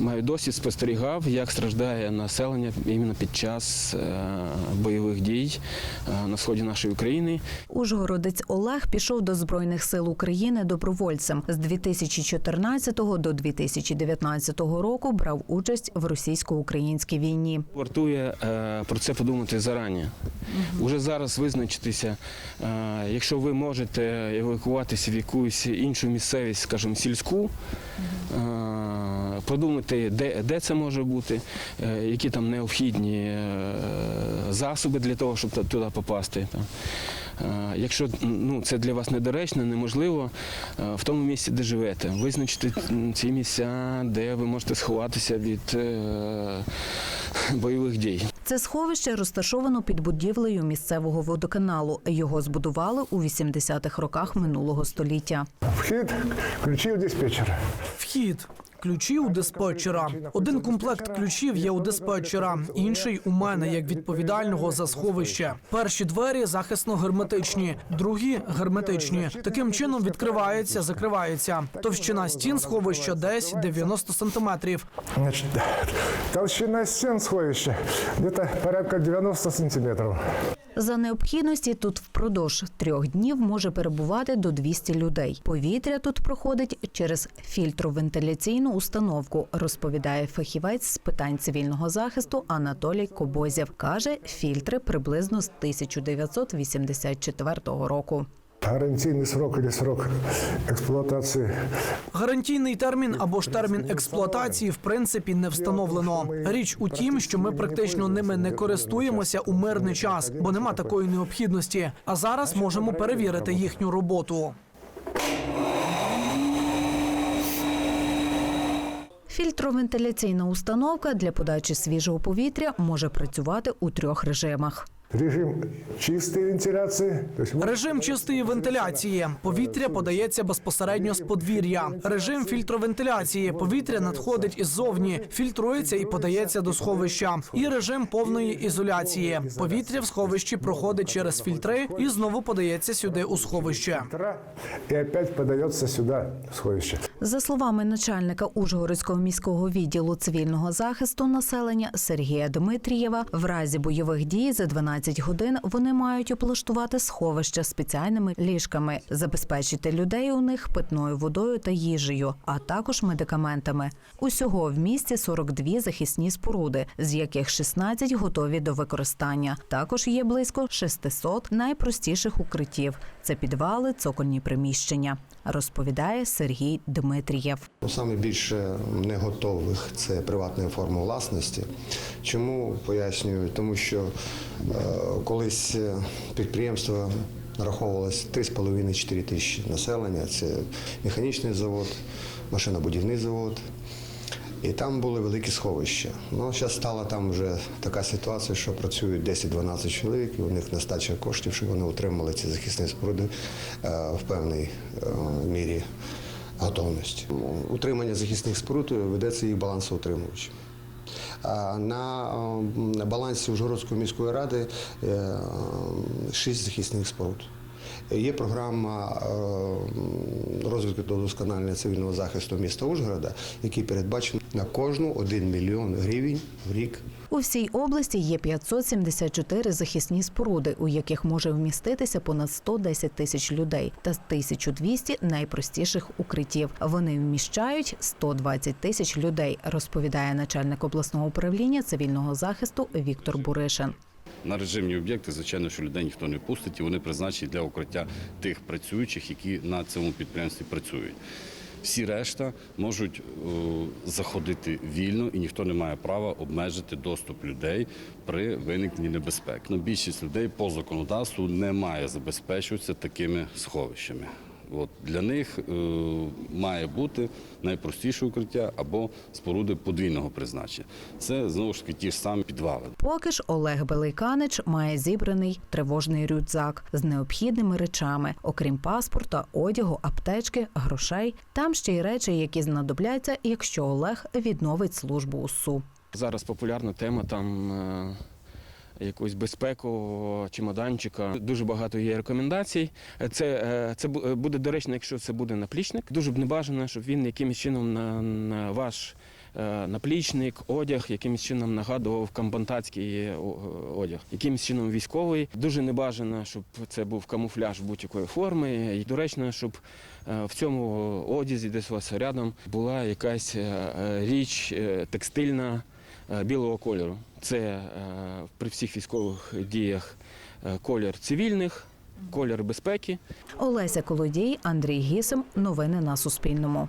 Маю досвід спостерігав, як страждає населення іменно під час е, бойових дій е, на сході нашої України. Ужгородець Олег пішов до Збройних сил України добровольцем. З 2014 до 2019 року брав участь в російсько-українській війні. Вартує е, про це подумати зарані. Уже зараз визначитися, якщо ви можете евакуватися в якусь іншу місцевість, скажімо, сільську, е, подумати, де, де це може бути, е, які там необхідні е, засоби для того, щоб туди попасти. Е, Якщо ну, це для вас недоречно, неможливо в тому місці, де живете, визначити ці місця, де ви можете сховатися від бойових дій. Це сховище розташовано під будівлею місцевого водоканалу. Його збудували у 80-х роках минулого століття. Вхід, ключі у диспетчера. Вхід. Ключі у диспетчера. Один комплект ключів є у диспетчера, інший у мене як відповідального за сховище. Перші двері захисно герметичні, другі герметичні. Таким чином відкривається, закривається. Товщина стін сховища десь 90 сантиметрів. Значит, толщина стен сховища где-то порядка 90 сантиметров. За необхідності тут впродовж трьох днів може перебувати до 200 людей. Повітря тут проходить через фільтровентиляційну установку, розповідає фахівець з питань цивільного захисту Анатолій Кобозєв. Каже, фільтри приблизно з 1984 року. Гарантийный срок или срок експлуатації Гарантійний термін або ж термін експлуатації в принципі не встановлено. Річ у тім, що ми практично ними не користуємося у мирний час, бо нема такої необхідності. А зараз можемо перевірити їхню роботу. Фільтровентиляційна установка для подачі свіжого повітря може працювати у трьох режимах. режим чистої вентиляції. То есть Режим чистої вентиляції. Повітря подається безпосередньо з подвір'я. Режим фільтровентиляції. Повітря надходить іззовні, фільтрується і подається до сховища. І режим повної ізоляції. Повітря в сховищі проходить через фільтри і знову подається сюди у сховище. и опять подается сюда в сховище. За словами начальника Ужгородського міського відділу цивільного захисту населення Сергія Дмитрієва, в разі бойових дій за 12 годин вони мають облаштувати сховища спеціальними ліжками, забезпечити людей у них питною водою та їжею, а також медикаментами. Усього в місті 42 захисні споруди, з яких 16 готові до використання. Також є близько 600 найпростіших укриттів. Це підвали, цокольні приміщення, розповідає Сергій Дмитрієв. Ну, Саме більше не готових це приватна форма власності. Чому пояснюю? Тому що е, колись е, підприємство нараховувалось 3,5-4 тисячі населення. Це механічний завод, машинобудівний завод. І там були великі сховища. Ну, зараз стала там вже така ситуація, що працюють 10-12 чоловік, і у них нестача коштів, щоб вони отримали ці захисні споруди е, в певній е, мірі готовності. Утримання захисних споруд ведеться їх балансоутримувачем. На, балансі Ужгородської міської ради е, шість захисних споруд. Є програма е, розвитку та удосконалення цивільного захисту міста Ужгорода, який передбачений на кожну 1 мільйон гривень в рік У всій області є 574 захисні споруди, у яких може вміститися понад 110 тисяч людей, та 1200 найпростіших укриттів. Вони вміщають 120 тисяч людей, розповідає начальник обласного управління цивільного захисту Віктор Буришин. На режимні об'єкти, звичайно, що людей ніхто не пустить, і вони призначені для укриття тих працюючих, які на цьому підприємстві працюють. Всі решта можуть е, заходити вільно, і ніхто не має права обмежити доступ людей при виникненні небезпек. Ну, більшість людей по законодавству не має забезпечуватися такими сховищами. От для них е, має бути найпростіше укриття або споруди подвійного призначення. Це знову ж таки ті ж самі підвали. Поки ж Олег Белейканич має зібраний тривожний рюкзак з необхідними речами, окрім паспорта, одягу, аптечки, грошей. Там ще й речі, які знадобляться, якщо Олег відновить службу у СУ. Зараз популярна тема там е, якогось безпекового чемоданчика. Дуже багато є рекомендацій. Це, е, це е, буде доречно, якщо це буде наплічник. Дуже б не бажано, щоб він якимось чином на, на ваш е, наплічник, одяг, якимось чином нагадував комбантатський одяг, якимось чином військовий. Дуже небажано, щоб це був камуфляж будь-якої форми. І доречно, щоб в цьому одязі, десь у вас рядом, була якась річ текстильна білого кольору. Це е, при всіх військових діях е, колір цивільних, колір безпеки. Олеся Колодій, Андрій Гісим. Новини на Суспільному.